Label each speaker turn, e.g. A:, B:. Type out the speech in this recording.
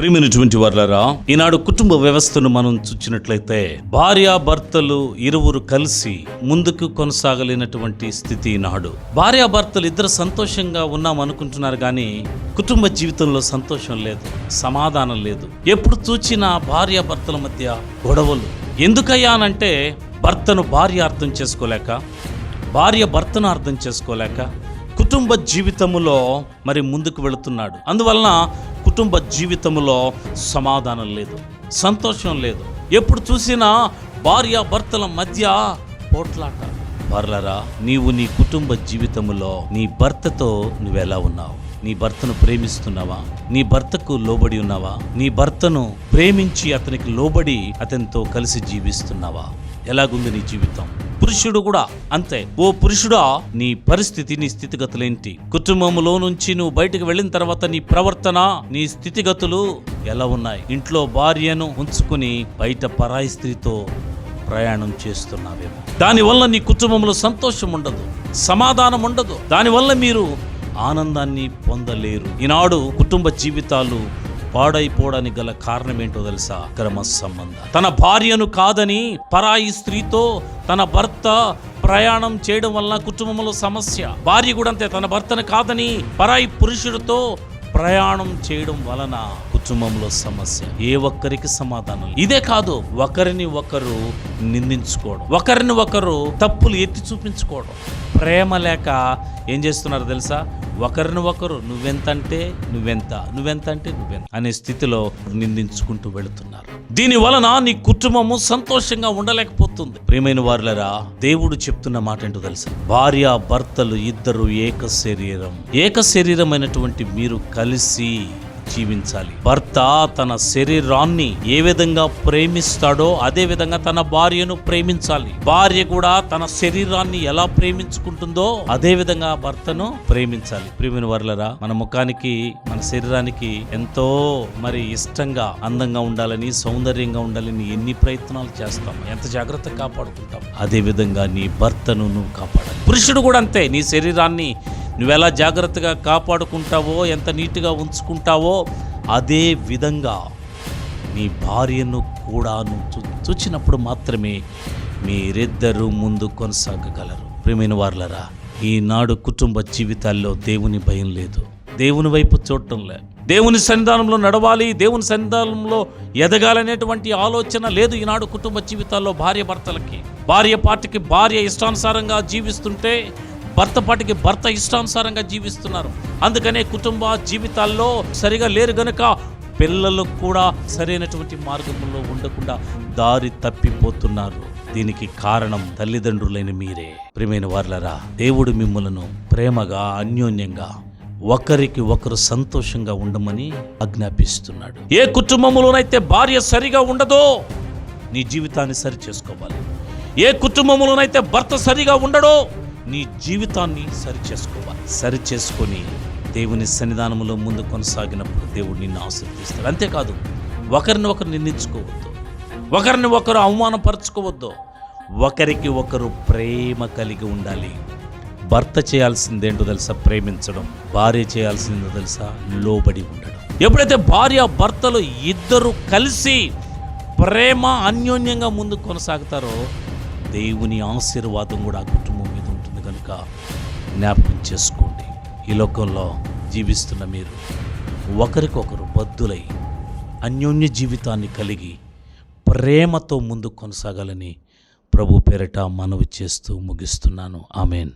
A: ప్రియమైనటువంటి వర్లరా ఈనాడు కుటుంబ వ్యవస్థను మనం చూచినట్లయితే భార్య భర్తలు ఇరువురు కలిసి ముందుకు కొనసాగలేనటువంటి స్థితి ఈనాడు. భార్య భర్తలు ఇద్దరు సంతోషంగా ఉన్నాం అనుకుంటున్నారు కానీ కుటుంబ జీవితంలో సంతోషం లేదు సమాధానం లేదు. ఎప్పుడు చూచినా భార్య భర్తల మధ్య గొడవలు. ఎందుకయ్యానంటే భర్తను భార్య అర్థం చేసుకోలేక భార్య భర్తను అర్థం చేసుకోలేక కుటుంబ జీవితములో మరి ముందుకు వెళుతున్నాడు. అందువలన కుటుంబ జీవితములో సమాధానం లేదు సంతోషం లేదు. ఎప్పుడు చూసినా భార్య భర్తల మధ్య పోట్లాట బర్లరా నీవు నీ కుటుంబ జీవితములో నీ భర్తతో నువ్వెలా ఉన్నావు? నీ భర్తను ప్రేమిస్తున్నావా? నీ భర్తకు లోబడి ఉన్నావా? నీ భర్తను ప్రేమించి అతనికి లోబడి అతనితో కలిసి జీవిస్తున్నావా? ఎలాగుంది నీ జీవితం? పురుషుడు కూడా అంతే. ఓ పురుషుడా నీ పరిస్థితి నీ స్థితిగతులేంటి కుటుంబంలో నుంచి నువ్వు బయటకు వెళ్ళిన తర్వాత నీ ప్రవర్తన నీ స్థితిగతులు ఎలా ఉన్నాయి? ఇంట్లో భార్యను ఉంచుకుని బయట పరాయి స్త్రీతో ప్రయాణం చేస్తున్నావేమో. దానివల్ల నీ కుటుంబంలో సంతోషం ఉండదు సమాధానం ఉండదు. దానివల్ల మీరు ఆనందాన్ని పొందలేరు. ఈనాడు కుటుంబ జీవితాలు పాడైపోవడానికి గల కారణం ఏంటో తెలుసా? అక్రమ సంబంధం తన భార్యను కాదని పరాయి స్త్రీతో తన భర్త ప్రయాణం చేయడం వలన కుటుంబంలో సమస్య. భార్య కూడా అంతే తన భర్తను కాదని పరాయి పురుషుడితో ప్రయాణం చేయడం వలన కుటుంబంలో సమస్య. ఏ ఒక్కరికి సమాధానం ఇదే కాదు ఒకరిని ఒకరు నిందించుకోవడం. ఒకరిని ఒకరు తప్పులు ఎత్తి చూపించుకోవడం. ప్రేమ లేక ఏం చేస్తున్నారు తెలుసా? ఒకరిని ఒకరు నువ్వెంతంటే నువ్వెంత నువ్వెంత అంటే నువ్వెంత అనే స్థితిలో నిందించుకుంటూ వెళుతున్నారు. దీని వలన నీ కుటుంబము సంతోషంగా ఉండలేకపోతుంది. ప్రియమైన వారులరా దేవుడు చెప్తున్న మాట ఏంటో తెలుసా? భార్య భర్తలు ఇద్దరు ఏక శరీరం ఏక శరీరమైనటువంటి మీరు కలిసి జీవించాలి. భర్త తన శరీరాన్ని ఏ విధంగా ప్రేమిస్తాడో అదే విధంగా తన భార్యను ప్రేమించాలి. భార్య కూడా తన శరీరాన్ని ఎలా ప్రేమించుకుంటుందో అదే విధంగా భర్తను ప్రేమించాలి. ప్రేమిని వర్లరా మన ముఖానికి మన శరీరానికి ఎంతో మరి ఇష్టంగా అందంగా ఉండాలని సౌందర్యంగా ఉండాలని ఎన్ని ప్రయత్నాలు చేస్తాం ఎంత జాగ్రత్తగా కాపాడుకుంటాం అదే విధంగా నీ భర్తను నువ్వు కాపాడాలి. పురుషుడు కూడా అంతే నీ శరీరాన్ని నువ్వెలా జాగ్రత్తగా కాపాడుకుంటావో ఎంత నీట్గా ఉంచుకుంటావో అదే విధంగా నీ భార్యను కూడా నువ్వు చూచినప్పుడు మాత్రమే మీరిద్దరూ ముందు కొనసాగగలరు. ప్రేమైన వార్లరా ఈనాడు కుటుంబ జీవితాల్లో దేవుని భయం లేదు. దేవుని వైపు చూడటం దేవుని సన్నిధానంలో నడవాలి దేవుని సన్నిధానంలో ఎదగాలనేటువంటి ఆలోచన లేదు ఈనాడు కుటుంబ జీవితాల్లో భార్య భర్తలకి. భార్య పార్టీకి భార్య ఇష్టానుసారంగా జీవిస్తుంటే భర్త పాటికి భర్త ఇష్టానుసారంగా జీవిస్తున్నారు. అందుకనే కుటుంబ జీవితాల్లో సరిగా లేరు గనుక పిల్లలకు కూడా సరైనటువంటి మార్గంలో ఉండకుండా దారి తప్పిపోతున్నారు. దీనికి కారణం తల్లిదండ్రులైన మీరే. ప్రియమైన వార్లరా దేవుడు మిమ్మలను ప్రేమగా అన్యోన్యంగా ఒకరికి ఒకరు సంతోషంగా ఉండమని ఆజ్ఞాపిస్తున్నాడు. ఏ కుటుంబంలోనైతే భార్య సరిగా ఉండదో నీ జీవితాన్ని సరి చేసుకోవాలి ఏ కుటుంబంలోనైతే భర్త సరిగా ఉండడో నీ జీవితాన్ని సరిచేసుకోవాలి. సరిచేసుకొని సరి చేసుకొని దేవుని సన్నిధానంలో ముందు కొనసాగినప్పుడు దేవుడు నిన్ను ఆశీర్వదిస్తాడు. అంతేకాదు ఒకరిని ఒకరు నిందించుకోవద్దు. ఒకరిని ఒకరు అవమానపరచుకోవద్దు. ఒకరికి ఒకరు ప్రేమ కలిగి ఉండాలి. భర్త చేయాల్సిందేంటో తెలుసా? ప్రేమించడం. భార్య చేయాల్సిందో తెలుసా? లోబడి ఉండడం. ఎప్పుడైతే భార్య భర్తలు ఇద్దరు కలిసి ప్రేమ అన్యోన్యంగా ముందు కొనసాగుతారో దేవుని ఆశీర్వాదం కూడా ఆ కుటుంబం కనుక జ్ఞాపకం చేసుకోండి. ఈ లోకంలో జీవిస్తున్న మీరు ఒకరికొకరు బద్దులై అన్యోన్య జీవితాన్ని కలిగి ప్రేమతో ముందు కొనసాగాలని ప్రభు పేరిట మనవి చేస్తూ ముగిస్తున్నాను. ఆమెన్.